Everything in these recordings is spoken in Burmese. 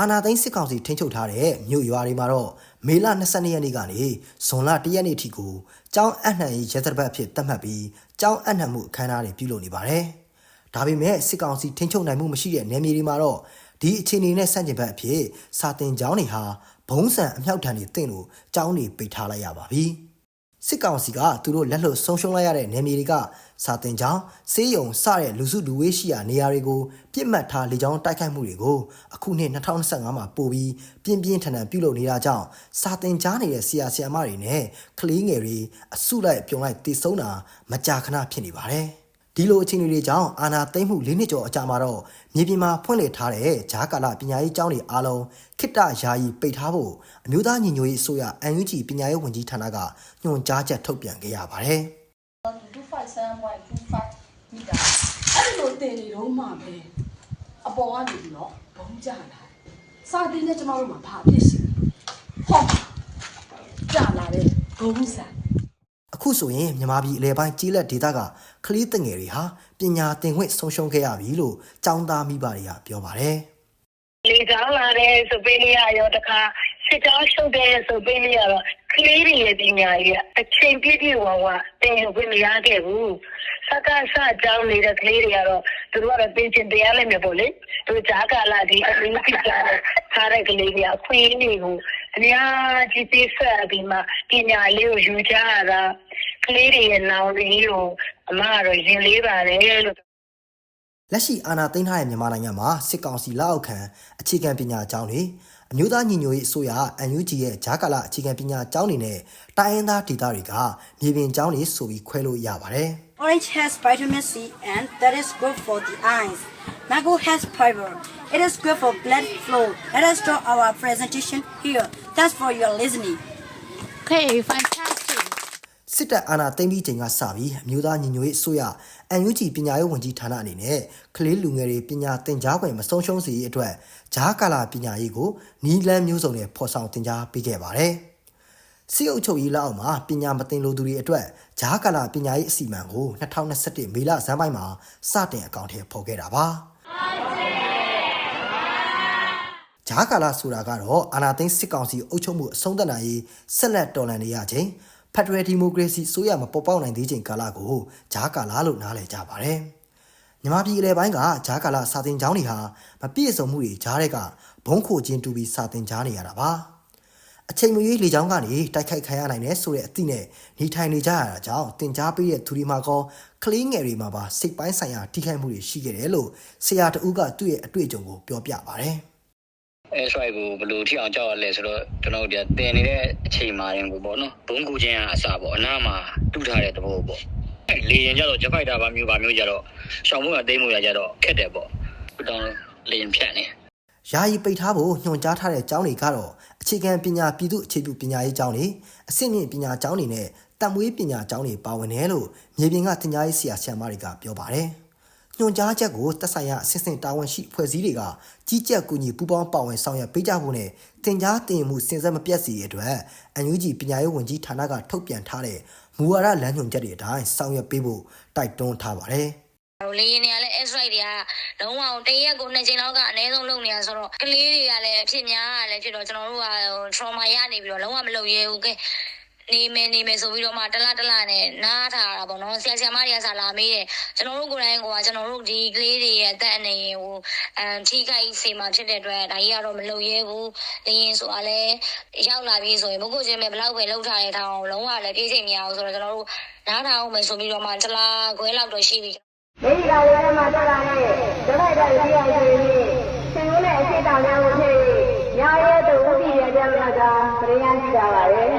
အာနာသိန်းစစ်ကောင်စီထိန်းချုပ်ထားတဲ့မြို့ရွာတွေမှာတော့မေလ22ရက်နေ့ကနေဇွန်လ1ရက်နေ့ထိကိုကျောင်းအနှံရေးရဲတပ်ပတ်အဖြစ်သတ်မှတ်ပြီးကျောင်းအနှံမှုအခမ်းအနားတွေပြုလုပ်နေပါတယ်။ဒါပေမဲ့စစ်ကောင်စီထိန်းချုပ်နိုင်မှုမရှိတဲ့နယ်မြေတွေမှာတော့ဒီအခြေအနေနဲ့ဆန့်ကျင်ဘက်အဖြစ်စာတင်ကျောင်းတွေဟာဘုံစံအမြောက်တံတွေတင့်လို့ကျောင်းတွေပိတ်ထားလိုက်ရပါပြီ။ စစ်ကောင်စီကသူတို့လက်လွတ်ဆုံးရှုံးလိုက်ရတဲ့နယ်မြေတွေကစာတင်ကြောင်းစေးရုံစတဲ့လူစုလူဝေးရှိရာနေရာတွေကိုပြစ်မှတ်ထားလေကြောင်းတိုက်ခိုက်မှုတွေကိုအခုနှစ်2025မှာပို့ပြီးပြင်းပြင်းထန်ထန်ပြုလုပ်နေတာကြောင့်စာတင်ကြားနေတဲ့ဆရာဆရာမတွေနဲ့ကလေးငယ်တွေအစုလိုက်ပြုံလိုက်တည်ဆုံးတာမကြာခဏဖြစ်နေပါတယ်။ ဒီလိုအခြေအနေတွေကြောင့်အာနာသိမ့်မှု၄နှစ်ကျော်အကြာမှာတော့မြေပြင်မှာဖွင့်လှစ်ထားတဲ့ဂျားကာလပညာရေးကျောင်းတွေအားလုံးခိတ္တယာယီပိတ်ထားဖို့အမျိုးသားညီညွတ်ရေးအစိုးရ UNG ပညာရေးဝန်ကြီးဌာနကညွှန်ကြားချက်ထုတ်ပြန်ခဲ့ရပါတယ်။257.25မီတာအဲ့လိုတင်နေတော့မှပဲအပေါ်ကနေပြီးတော့ဘုံကြလာစာတင်နဲ့ကျမတို့မှာဘာဖြစ်စီဟောကြလာတဲ့ဘုံစံအ ခုဆိုရင်မြန်မာပြည်အလဲပိုင်းကြီးလက်ဒေသကကလေးတငယ်တွေဟာပညာသင်ခွင့်ဆုံးရှုံးခဲ့ရပြီလို့ចောင်းသားမိဘတွေကပြောပါတယ်လေကြောင်းလာတဲ့ဆိုပေးလေးရရောတခါစစ်ကြောင်းရှုပ်တဲ့ဆိုပေးလေးရတော့ကလေးတွေရဲ့ပညာရေးကအချိန်ပြည့်ပြည့်ဝဝတင်ယူခွင့်မရခဲ့ဘူးစကားစကြောင်းနေတဲ့ကလေးတွေကတော့သူတို့ကတော့ပြင်ချင်တရားလည်းမြပေါ့လေသူဂျာကာလာဒီအမင်းကြီးကြတဲ့ထားတဲ့ကလေးတွေအခွင့်အရေးကို အများကြီးသိဆက်ပြီးမှပညာလေးကိုယူကြရတာကလေးတွေရဲ့နောင်လေးကိုအမကတော့ရင်လေးပါတယ်လို့လက်ရှိအာဏာသိမ်းထားတဲ့မြန်မာနိုင်ငံမှာစစ်ကောင်စီလက်အောက်ခံအခြေခံပညာကျောင်းတွေအမျိုးသားညီညွတ်ရေးအစိုးရ UNG ရဲ့ဂျာကာလာအခြေခံပညာကျောင်းတွေနဲ့တိုင်းရင်းသားဒေသတွေကမြေပြင်ကျောင်းတွေဆိုပြီးခွဲလို့ရပါတယ် Orange has vitamin C and that is good for the eyes. Mango has fiber. It is good for blood flow. Let us start our presentation here. Thanks for your listening. Okay, fantastic. စစ်တပ်အာဏာသိမ်းပြီးချိန်ကစပြီးအမျိုးသားညီညွတ်ရေးအစိုးရ UNG ပညာရေးဝန်ကြီးဌာနအနေနဲ့ကလေးလူငယ်တွေပညာသင်ကြားခွင့်မဆုံးရှုံးစေရေးအတွက်ဂျာကာလာပညာရေးကိုနီးလန်းမျိုးစုံနဲ့ဖော်ဆောင်သင်ကြားပေးခဲ့ပါတယ်။စီအုပ်ချုပ်ရေးလက်အောက်မှာပညာမသင်လိုသူတွေအတွက်ဂျာကာလာပညာရေးအစီအမံကို2021မေလဇန်ပိုင်းမှာစတင်အကောင့်ထဲပေါ်ခဲ့တာပါ။ ဂျာကာလာဆိုတာကတော့အာနာသိန်းစစ်ကောင်စီအုပ်ချုပ်မှုအဆုံးသတ်နိုင်ရေးဆက်လက်တော်လှန်နေရခြင်းဖက်ဒရယ်ဒီမိုကရေစီဆိုရမပေါ်ပေါက်နိုင်သေးချိန်ကာလကိုဂျာကာလာလို့နားလည်ကြပါတယ်။မြန်မာပြည်အလဲပိုင်းကဂျာကာလာစာတင်ကျောင်းတွေဟာမပြည့်စုံမှုတွေဂျားတဲ့ကဘုံခိုချင်းတူပြီးစာတင်ကြားနေရတာပါ။အချိန်မရွေးလေကြောင်းကနေတိုက်ခိုက်ခံရနိုင်တယ်ဆိုတဲ့အသည့်နဲ့နေထိုင်နေကြရတာကြောင့်တင် जा ပေးတဲ့သူတွေမှာကောကလေးငယ်တွေမှာပါစိတ်ပိုင်းဆိုင်ရာထိခိုက်မှုတွေရှိခဲ့တယ်လို့ဆရာတဦးကသူ့ရဲ့အတွေ့အကြုံကိုပြောပြပါတ ယ်။အဲဆိုရိုက်ကိုဘယ်လိုထိအောင်ကြောက်ရလဲဆိုတော့ကျွန်တော်တို့ဒီတင်နေတဲ့အချိန်မှာရင်ကိုပေါ့နော်ဘုံကူချင်းကအစပေါ့အနားမှာတူထားတဲ့သဘောပေါ့အဲလေရင်ကြတော့ဂျက်ဖိုက်တာပါမျိုးပါမျိုးကြတော့ရှောင်းမှုကတိတ်မှုရကြတော့ခက်တယ်ပေါ့ခုတောင်းလေရင်ဖြတ်နေယာယီပိတ်ထားဖို့ညွှန်ကြားထားတဲ့ကျောင်းတွေကတော့အခြေခံပညာပြည်သူအခြေပြုပညာရေးကျောင်းတွေအဆင့်မြင့်ပညာကျောင်းတွေနဲ့တံမွေးပညာကျောင်းတွေပါဝင်တယ်လို့မြေပြင်ကတင် जा ရေးဆရာဆရာမတွေကပြောပါတယ်။ ညွှန်ကြားချက်ကိုတက်ဆိုင်ရာအစစ်စင်တာဝန်ရှိဖွဲ့စည်းတွေကကြီးကြပ်ကူညီပူးပေါင်းပါဝင်ဆောင်ရွက်ပေးကြဖို့နဲ့တင် जा တင်မှုစင်စက်မပြတ်စီတဲ့အတွက်အန်ယူဂျီပညာရေးဝန်ကြီးဌာနကထုတ်ပြန်ထားတဲ့မူဝါဒလမ်းညွှန်ချက်တွေအတိုင်းဆောင်ရွက်ပေးဖို့တိုက်တွန်းထားပါတယ်။ဟိုလေရင်တွေကလည်း S rate တွေကလုံးဝတရက်ကိုနှစ်ချိန်လောက်ကအနည်းဆုံးလုပ်နေတာဆိုတော့ကလေးတွေကလည်းအဖြစ်များတာလည်းဖြစ်တော့ကျွန်တော်တို့ကဟို trauma ရနေပြီးတော့လုံးဝမလုပ်ရဲဘူးကဲ နေမယ်နေမယ်ဆိုပြီးတော့မှတလားတလားနဲ့နားထားတာပေါ့နော်ဆရာဆရာမတွေကစားလာမေးတယ်ကျွန်တော်တို့ကိုယ်တိုင်ကကျွန်တော်တို့ဒီကလေးတွေရဲ့အသက်အနေဟိုအမ်ထိခိုက်စေမှာဖြစ်တဲ့အတွက်ဒါကြီးကတော့မလုပ်ရဲဘူးလေရင်ဆိုတာလည်းရောက်လာပြီဆိုရင်ဘုတ်ကိုချင်းပဲဘလောက်ပဲလောက်ထားတဲ့ထောင်လုံးဝလည်းပြေးချိန်မရဘူးဆိုတော့ကျွန်တော်တို့နားထားအောင်မယ်ဆိုပြီးတော့မှတလားခွဲလောက်တော့ရှိပြီမိဂါရမတက်လာတဲ့ဒလိုက်တဲ့ဒီအောင်တွေရှင်လို့နဲ့အရှိတောင်များကိုဖြစ်ညာရဲသူဥတည်ရကြမှာကပရိယံကြပါရဲ့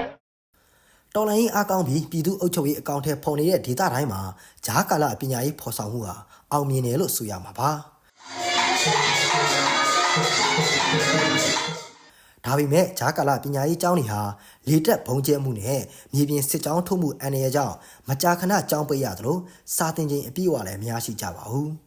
တော်လိုင်းအားကောင်းပြီးပြည်သူ့အုပ်ချုပ်ရေးအကောင့်ထဲပေါ်နေတဲ့ဒေသတိုင်းမှာဂျားကာလပညာရေးဖော်ဆောင်မှုဟာအောင်မြင်တယ်လို့ဆိုရမှာပါဒါပေမဲ့ဂျားကာလပညာရေးကျောင်းတွေဟာလေတက်ဘုံကျဲမှုနဲ့မြေပြင်စစ်ကြောင်းထုတ်မှုအန္တရာယ်ကြောင့်မကြာခဏကျောင်းပိတ်ရသလိုစာတင်ချိန်အပြည့်အဝလည်းမရရှိကြပါဘူး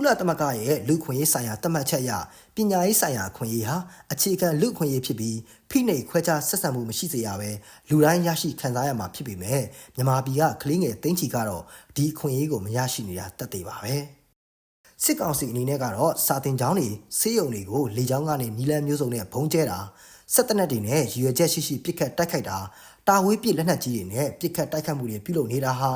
ကုလသမဂ္ဂရဲ့လူခွင့်ရေးဆိုင်ရာတတ်မှတ်ချက်အရပညာရေးဆိုင်ရာအခွင့်အရေးဟာအခြေခံလူခွင့်ရေးဖြစ်ပြီးဖိနှိပ်ခွဲခြားဆက်ဆံမှုမရှိစေရဘဲလူတိုင်းရရှိခံစားရမှာဖြစ်ပေမဲ့မြန်မာပြည်ကကလေးငယ်သိန်းချီကတော့ဒီအခွင့်အရေးကိုမရရှိနေတာတတ်သေးပါပဲစစ်ကောင်စီအနေနဲ့ကတော့စာတင်ကျောင်းတွေဆေးရုံတွေကိုလေကြောင်းကနေနီလန်းမျိုးစုံနဲ့ဘုံကျဲတာစစ်တပ်နက်တွေနဲ့ရည်ရွယ်ချက်ရှိရှိပစ်ခတ်တိုက်ခိုက်တာ တာဝေးပစ်လက်နက်ကြီးတွေနဲ့ပစ်ခတ်တိုက်ခတ်မှုတွေပြုလုပ်နေတာဟာ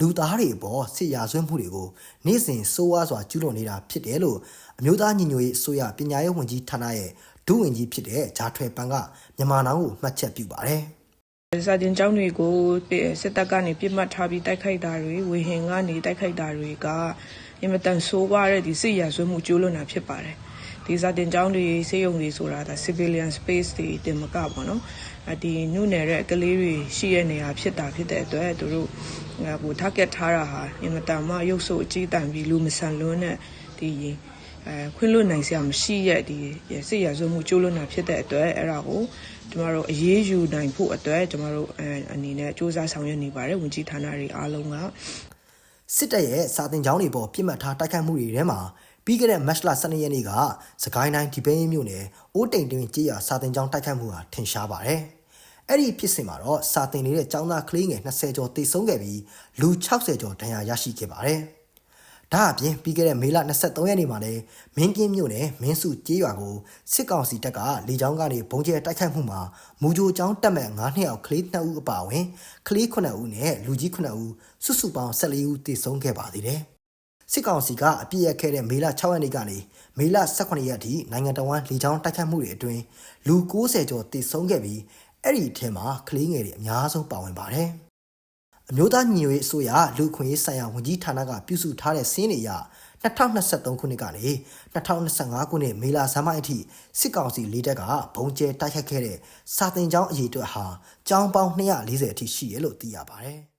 လူသားတွေအပေါ်စစ်ရာဇဝတ်မှုတွေကိုနေ့စဉ်စိုးဝါးစွာကျူးလွန်နေတာဖြစ်တယ်လို့အမျိုးသားညီညွတ်ရေးအစိုးရပညာရေးဝန်ကြီးဌာနရဲ့ဒုဝန်ကြီးဖြစ်တဲ့ဂျာထွေပန်ကမြန်မာနောင်ကိုမှတ်ချက်ပြုပါတယ်။စာတင်ကျောင်းတွေကိုစစ်တပ်ကနေပြစ်မှတ်ထားပြီးတိုက်ခိုက်တာတွေဝေဟင်ကနေတိုက်ခိုက်တာတွေကအင်မတန်ဆိုးဝါးတဲ့ဒီစစ်ရာဇဝတ်မှုကျူးလွန်တာဖြစ်ပါတယ် ဒီစာတင်ကျောင်းတွေစေယုံတွေဆိုတာဒါ civilian space တွေတင်မကပေါ့နော်အဒီနုနယ်တဲ့ကလေးတွေရှိတဲ့နေရာဖြစ်တာဖြစ်တဲ့အတွက်သူတို့ဟို target ထားတာဟာအင်မတန်မှရုပ်ဆိုးအကြီးတန်ပြီးလူမဆန်လွန်းတဲ့ဒီအဲခွင့်လွတ်နိုင်စရာမရှိရဲ့ဒီစစ်ရာဇဝတ်မှုကျူးလွန်တာဖြစ်တဲ့အတွက်အဲ့ဒါကိုကျမတို့အရေးယူနိုင်ဖို့အတွက်ကျမတို့အဲအနေနဲ့စ조사ဆောင်ရွက်နေပါတယ်ဝန်ကြီးဌာနတွေအားလုံးကစစ်တပ်ရဲ့စာတင်ကျောင်းတွေပေါ်ပြစ်မှတ်ထားတိုက်ခိုက်မှုတွေထဲမှာ ပြီးခဲ့တဲ့မတ်လ12ရက်နေ့ကစကိုင်းတိုင်းဒီပိန်းမြို့နယ်အိုးတိန်တွင်ကြေးရစာတင်ကျောင်းတိုက်ခိုက်မှုဟာထင်ရှားပါတယ်။အဲ့ဒီဖြစ်စဉ်မှာတော့စာတင်နေတဲ့ကျောင်းသားကလေးငယ်20ကျော်တိတ်ဆုံးခဲ့ပြီးလူ60ကျော်ဒဏ်ရာရရှိခဲ့ပါတယ်။ဒါအပြင်ပြီးခဲ့တဲ့မေလ23ရက်နေ့မှာလည်းမင်းကင်းမြို့နယ်မင်းစုကြေးရွာကိုစစ်ကောင်စီတပ်ကလေကြောင်းကနေဘုံကျဲတိုက်ခိုက်မှုမှာမူဂျိုကျောင်းတက်မဲ့9နှစ်အောက်ကလေး2ဦးအပါအဝင်ကလေး9ဦးနဲ့လူကြီး9ဦးစုစုပေါင်း14ဦးသေဆုံးခဲ့ပါသေးတယ်။ စစ်ကောင်စီကအပြစ်ရခဲ့တဲ့မေလ6ရက်နေ့ကနေမေလ18ရက်အထိနိုင်ငံတော်ဝန်လေကြောင်းတိုက်ခတ်မှုတွေအတွင်းလူ90ကျော်သေဆုံးခဲ့ပြီးအဲ့ဒီအထက်မှာကလေးငယ်တွေအများဆုံးပါဝင်ပါတယ်။အမျိုးသားညီညွတ်ရေးအစိုးရလူခွင့်ရေးဆိုင်ရာဝန်ကြီးဌာနကပြုစုထားတဲ့စည်းနေရ2023ခုနှစ်ကနေ2025ခုနှစ်မေလဆန်းပိုင်းအထိစစ်ကောင်စီလေးတက်ကဘုံကျဲတိုက်ခတ်ခဲ့တဲ့စာတင်ကျောင်းအရေးအတွက်ဟာကျောင်းပေါင်း240အထိရှိရလို့သိရပါတယ်။